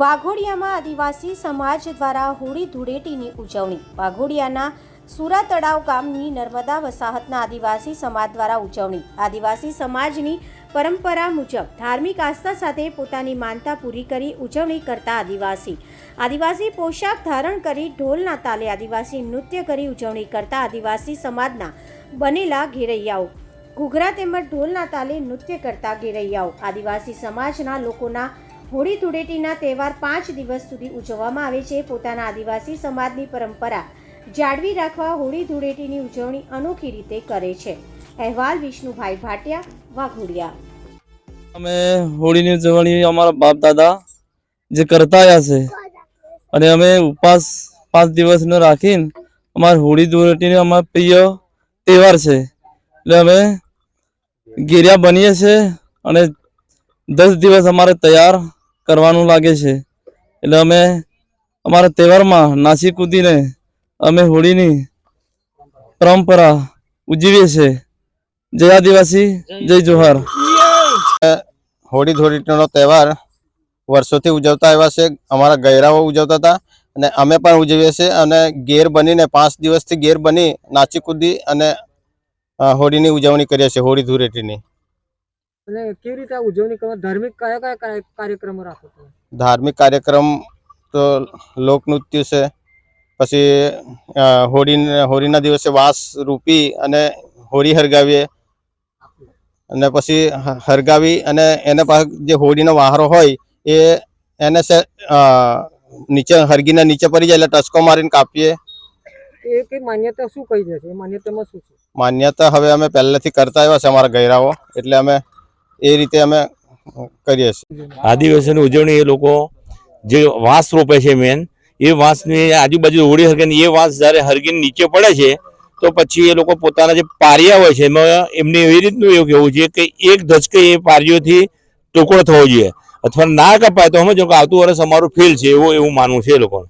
વાઘોડિયામાં આદિવાસી સમાજ દ્વારા હોળી ધૂળેટીની ઉજવણી. વાઘોડિયાના સુરા તળાવ ગામની નર્મદા વસાહતના આદિવાસી સમાજ દ્વારા ઉજવણી. આદિવાસી સમાજની પરંપરા મુજબ ધાર્મિક આસ્થા સાથે પોતાની માનતા પૂરી કરી ઉજવણી કરતા આદિવાસી. આદિવાસી પોશાક ધારણ કરી ઢોલના તાલે આદિવાસી નૃત્ય કરી ઉજવણી કરતા આદિવાસી સમાજના બનેલા ઘેરૈયાઓ. ઘૂઘરા તેમજ ઢોલના તાલે નૃત્ય કરતા ગેરૈયાઓ. આદિવાસી સમાજના લોકોના હોળી ધૂળેટીના તહેવાર પાંચ દિવસ સુધી ઉજવવામાં આવે છે. પોતાના આદિવાસી સમાજની પરંપરા જાળવી રાખવા હોળી ધૂળેટીની ઉજવણી અનોખી રીતે કરે છે. અહેવાલ વિષ્ણુભાઈ ભાટિયા, વાઘોડિયા. અમે હોળીની ઉજવણી અમારા બાપ દાદા જે કરતા આવ્યા છે અને અમે ઉપવાસ પાંચ દિવસનો રાખીને અમારી હોળી ધૂળેટીનો અમારો પ્રિય તહેવાર છે. એટલે અમે ગેરિયા બનીએ છીએ અને દસ દિવસ અમારે તૈયાર કરવાનું લાગે છે. એટલે અમે અમારા તહેવારમાં નાસી કૂદીને અમે હોળીની પરંપરા ઉજવીએ છીએ જય આદિવાસી, જય જોહાર. હોળી ધોળીનો તહેવાર વર્ષોથી ઉજવતા આવ્યા છે. અમારા ગયરાઓ ઉજવતા હતા અને અમે પણ ઉજવીએ છીએ અને ગેર બનીને પાંચ દિવસથી ગેર બની નાચી કૂદી અને હોળીની ઉજવણી કરીએ છીએ હોળી ધૂળેટીની. અને કેવી રીતે ઉજવણી કરવા? ધાર્મિક કયા કયા કાર્યક્રમો રાખો છો? ધાર્મિક કાર્યક્રમ તો લોકનૃત્ય છે પછી હોળી હોળીના દિવસે વાસ રૂપી અને હોળી હરગાવીએ. અને પછી હરગાવી અને એને પાસે જે હોળીનો વાહરો હોય એ એને નીચે હરગીને નીચે પડી જાય એટલે ટચકો મારીને કાપીએ. એ માન્યતા શું કહી છે? માન્યતામાં શું છે? માન્યતા હવે અમે પહેલેથી કરતા આવ્યા છે અમારા ગયરાઓ એટલે અમે એ રીતે અમે કરીએ છીએ. આદિવાસીની ઉજવણી એ લોકો જે વાંસ રોપે છે મેન એ વાંસની આજુબાજુ હોળી હરગે એ વાંસ જ્યારે હરગીને નીચે પડે છે તો પછી એ લોકો પોતાના જે પારિયા હોય છે એમાં એમને એવી રીતનું એવું કહેવું છે કે એક ધચકે એ પારીઓથી ટુકડો થવો જોઈએ. અથવા ના કપાય તો સમજો કે આવતું વર્ષ અમારું ફેલ છે એવું એવું માનવું છે એ લોકોને.